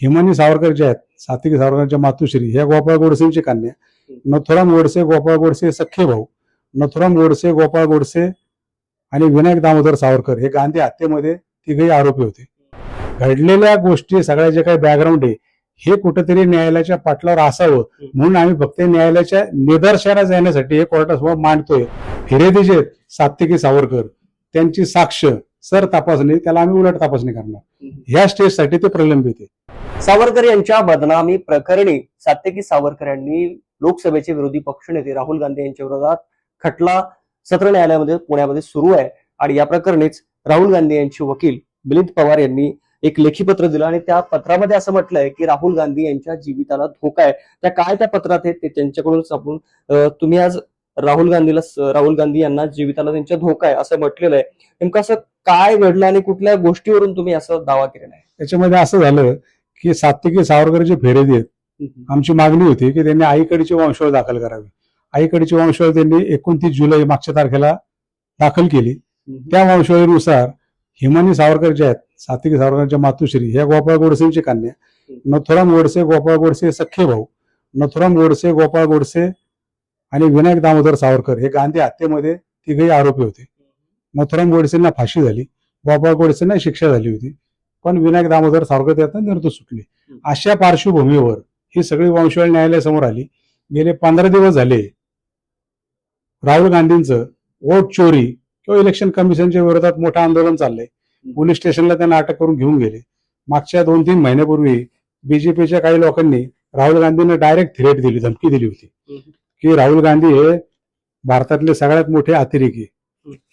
हिमानी सावरकर जे आहेत सात्विकी सावरकरच्या मातुश्री ह्या गोपाळ गोडसेंची कन्या नथुराम गोडसे गोपाळ गोडसे सख्खे भाऊ नथुराम गोडसे गोपाळ गोडसे आणि विनायक दामोदर सावरकर हे गांधी हत्येमध्ये तिघही आरोपी होते. घडलेल्या गोष्टी सगळ्या जे काही बॅकग्राऊंड आहे हे कुठेतरी न्यायालयाच्या पाटलावर असावं म्हणून आम्ही फक्त न्यायालयाच्या निदर्शनास येण्यासाठी हे कोर्टासमोर मांडतोय. फिर्यादी जे सात्विकी सावरकर त्यांची साक्ष सर तपासणी त्याला आम्ही उलट तपासणी करणार. ह्या स्टेजसाठी ते प्रलंबित आहे. सावरकर यांच्या बदनामी प्रकरणी सात्यकी सावरकर यांनी लोकसभेचे विरोधी पक्षनेते राहुल गांधी यांच्या विरोधात खटला सत्र न्यायालयामध्ये पुण्यामध्ये सुरू आहे. आणि या प्रकरणीच राहुल गांधी यांचे वकील मिलिंद पवार यांनी एक लेखी पत्र दिलं. आणि त्या पत्रामध्ये असं म्हटलंय की राहुल गांधी यांच्या जीविताला धोका आहे. त्या काय त्या पत्रात आहेत ते त्यांच्याकडूनच आपण तुम्ही आज राहुल गांधीला राहुल गांधी यांना जीविताला त्यांच्या धोका आहे असं म्हटलेलं आहे. नेमकं असं काय घडलं आणि कुठल्या गोष्टीवरून तुम्ही असं दावा केलेला आहे? त्याच्यामध्ये असं झालं की सात्विकी सावरकर जे फिर्यादी आहेत आमची मागणी होती की त्यांनी आईकडची वंशावळ दाखल करावी. आईकडची वंशावळ त्यांनी एकोणतीस जुलै मागच्या तारखेला दाखल केली. त्या वंशावळीनुसार हिमानी सावरकर जे आहेत सात्विकी सावरकरच्या मातुश्री ह्या गोपाळ गोडसेंची कन्या नथुराम गोडसे गोपाळ गोडसे सख्खे भाऊ नथुराम गोडसे गोपाळ गोडसे आणि विनायक दामोदर सावरकर हे गांधी हत्येमध्ये तिघही आरोपी होते. नथुराम गोडसेंना फाशी झाली गोपाळ गोडसेंना शिक्षा झाली होती. पण विनायक दामोदर सावरकर त्यातनं निर्दोष सुटले. अशा पार्श्वभूमीवर ही सगळी वंशवाळी न्यायालयासमोर आली. गेले पंधरा दिवस झाले राहुल गांधींचं वोट चोरी किंवा इलेक्शन कमिशनच्या विरोधात मोठं आंदोलन चाललंय. पोलीस स्टेशनला त्यांना अटक करून घेऊन गेले. मागच्या दोन तीन महिन्यापूर्वी बीजेपीच्या काही लोकांनी राहुल गांधींना डायरेक्ट थ्रेट दिली धमकी दिली होती. की राहुल गांधी हे भारतातले सगळ्यात मोठे अतिरेकी.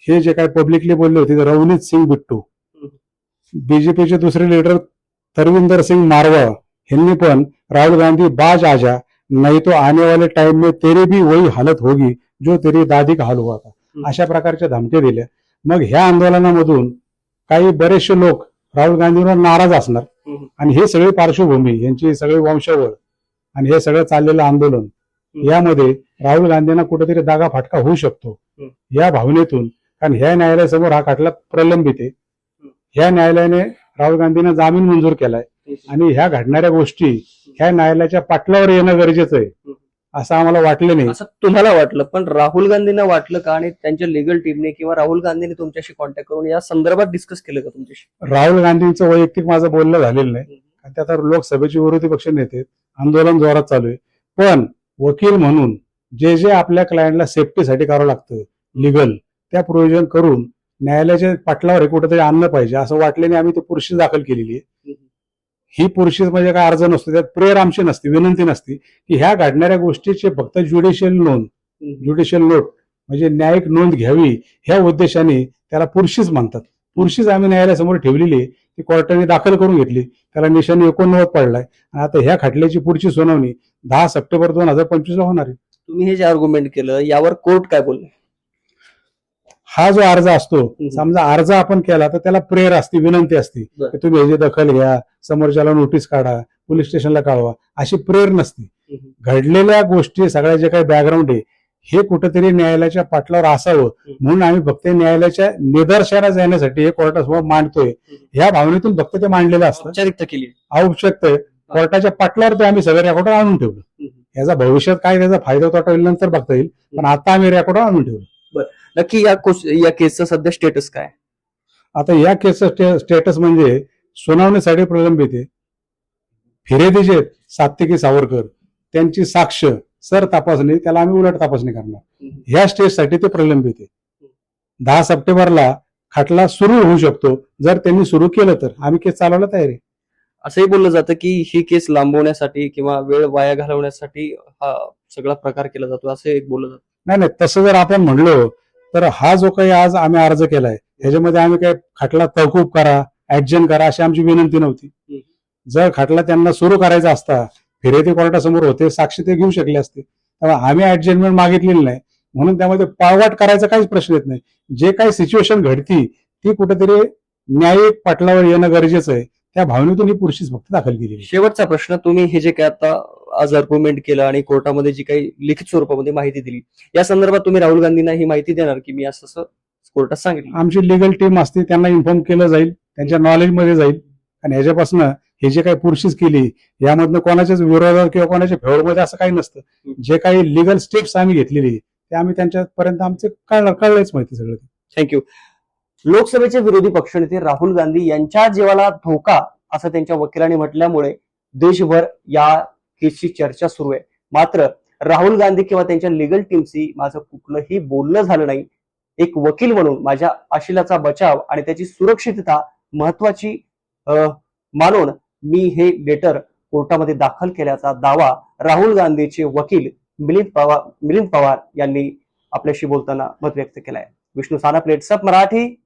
हे जे काय पब्लिकली बोलले होते रवनीत सिंग बिट्टू. बीजेपीचे दुसरे लीडर तरविंदर सिंग मारवा यांनी पण राहुल गांधी बाज आजा नाही तो आने वाले टाइम में तेरी भी वही हालत होगी जो तेरी दादी का हाल हुआ था. अशा प्रकारच्या धमक्या दिल्या. मग ह्या आंदोलनामधून काही बरेचसे लोक राहुल गांधींवर नाराज असणार. आणि हे सगळी पार्श्वभूमी यांची सगळी वंशावळ आणि हे सगळं चाललेलं आंदोलन यामध्ये राहुल गांधींना कुठेतरी दागा फाटका होऊ शकतो. या भावनेतून कारण ह्या न्यायालयासमोर हा खटला प्रलंबित आहे. ह्या न्यायालयाने राहुल गांधींना जामीन मंजूर केलाय. आणि ह्या घडणाऱ्या गोष्टी ह्या न्यायालयाच्या पाटलावर येणं गरजेचं आहे असं आम्हाला वाटलं नाही. असं तुम्हाला वाटलं पण राहुल गांधींना वाटलं का? आणि त्यांच्या लिगल टीमने किंवा राहुल गांधींनी तुमच्याशी कॉन्टॅक्ट करून या संदर्भात डिस्कस केलं का तुमच्याशी? राहुल गांधींचं वैयक्तिक माझं बोलणं झालेलं नाही. कारण ते आता लोकसभेचे विरोधी पक्ष नेते. आंदोलन जोरात चालू आहे. पण वकील म्हणून जे जे आपल्या क्लायंटला सेफ्टीसाठी करावं लागतं लिगल त्या प्रोव्हिजन करून न्यायालयाच्या पाटलावर हे कुठेतरी आणलं पाहिजे असं वाटल्याने आम्ही ते पुरुषी दाखल केलेली आहे. ही पुरुषीस म्हणजे काय अर्ज नसतो त्यात प्रेयर आमची नसते विनंती नसती की ह्या घडणाऱ्या गोष्टीचे फक्त ज्युडिशियल नोंद ज्युडिशियल नोट म्हणजे न्यायिक नोंद घ्यावी ह्या उद्देशाने त्याला पुरुषीच म्हणतात पुरुषीस आम्ही न्यायालयासमोर ठेवलेली आहे ती कोर्टाने दाखल करून घेतली त्याला निशाणी एकोणनव्वद पडलाय. आणि आता ह्या खटल्याची पुढची सुनावणी दहा सप्टेंबर दोन हजार पंचवीस ला होणार आहे. तुम्ही हे जे आर्ग्युमेंट केलं यावर कोर्ट काय बोलले हा जो अर्ज असतो समजा अर्ज आपण केला तर त्याला प्रेयर असते विनंती असते. तुम्ही ह्याची दखल घ्या समोरच्याला नोटीस काढा पोलीस स्टेशनला कळवा अशी प्रेयर नसते. घडलेल्या गोष्टी सगळ्या जे काही बॅकग्राऊंड आहे हे कुठेतरी न्यायालयाच्या पाटलावर असावं. म्हणून आम्ही फक्त न्यायालयाच्या निदर्शनास येण्यासाठी हे कोर्टासमोर मांडतोय. ह्या भावनेतून फक्त ते मांडलेलं असतं. औपचारिकता केली. आहे. कोर्टाच्या पाटलावर ते आम्ही सगळं रेकॉर्ड आणून ठेवलं. याचा भविष्यात काय त्याचा फायदा तोटा होईल नंतर बघता येईल. पण आता आम्ही रेकॉर्ड आणून ठेवलं. नक्की या कोस- या केसचं सध्या स्टेटस काय? आता या केसचं स्टेटस म्हणजे सुनावणीसाठी प्रलंबित आहे. फिर्यादी जे आहेत, सात्विकी सावरकर. त्यांची साक्ष सर तपासणी त्याला आम्ही उलट तपासणी करणार. ह्या स्टेजसाठी ते प्रलंबित आहे. दहा सप्टेंबरला खटला सुरू होऊ शकतो. जर त्यांनी सुरू केलं तर आम्ही केस चालवायला तयार आहे. असंही बोललं जातं की ही केस लांबवण्यासाठी किंवा वेळ वाया घालवण्यासाठी हा सगळा प्रकार केला जातो असं एक बोललं जातं. नाही नाही तसं जर आपण म्हणलो तर हा जो काही आज आम्ही अर्ज केलाय ह्याच्यामध्ये आम्ही काय खटला तहकूब करा ऍडजन करा अशी आमची विनंती नव्हती. जर खटला त्यांना सुरू करायचा असता फिर्यादी कोर्टासमोर होते साक्षी ते घेऊ शकले असते त्यामुळे आम्ही ऍडजस्टमेंट मागितलेली नाही. म्हणून त्यामध्ये पाळवाट करायचा काहीच प्रश्न येत नाही. जे काही सिच्युएशन घडती ती कुठेतरी न्यायिक पाटलावर येणं गरजेचं आहे. त्या भावनेतून ही पुरुषीच फक्त दाखल आहे. शेवटचा प्रश्न तुम्ही हे जे काय आता आज आर्ग्युमेंट केलं आणि कोर्टामध्ये जी काही लिखित स्वरूपामध्ये माहिती दिली या संदर्भात तुम्ही राहुल गांधींना ही माहिती देणार की मी असं असं कोर्टात सांगितलं? आमची लिगल टीम असते त्यांना इन्फॉर्म केलं जाईल त्यांच्या नॉलेजमध्ये जाईल. आणि ह्याच्यापासून हे जे काही पुरुषीच केली यामधनं कोणाच्याच विरोधात किंवा कोणाच्या फेवरमध्ये असं काही नसतं. जे काही लिगल स्टेप्स आम्ही घेतलेली ते आम्ही त्यांच्यापर्यंत आमचे कळलं कळलंच माहिती सगळं. थँक्यू लोकसभेचे विरोधी पक्षनेते राहुल गांधी यांच्या जीवाला धोका असं त्यांच्या वकिलांनी म्हटल्यामुळे देशभर या केसची चर्चा सुरू आहे. मात्र राहुल गांधी किंवा त्यांच्या लिगल टीमशी माझं कुठलंही बोलणं झालं नाही. एक वकील म्हणून माझ्या आशिलाचा बचाव आणि त्याची सुरक्षितता महत्वाची अं, मानून मी हे लेटर कोर्टामध्ये दाखल केल्याचा दावा राहुल गांधीचे वकील मिलिंद पवार मिलिंद पवार यांनी आपल्याशी बोलताना मत व्यक्त केलाय. विष्णू साना प्लेट्सअप मराठी.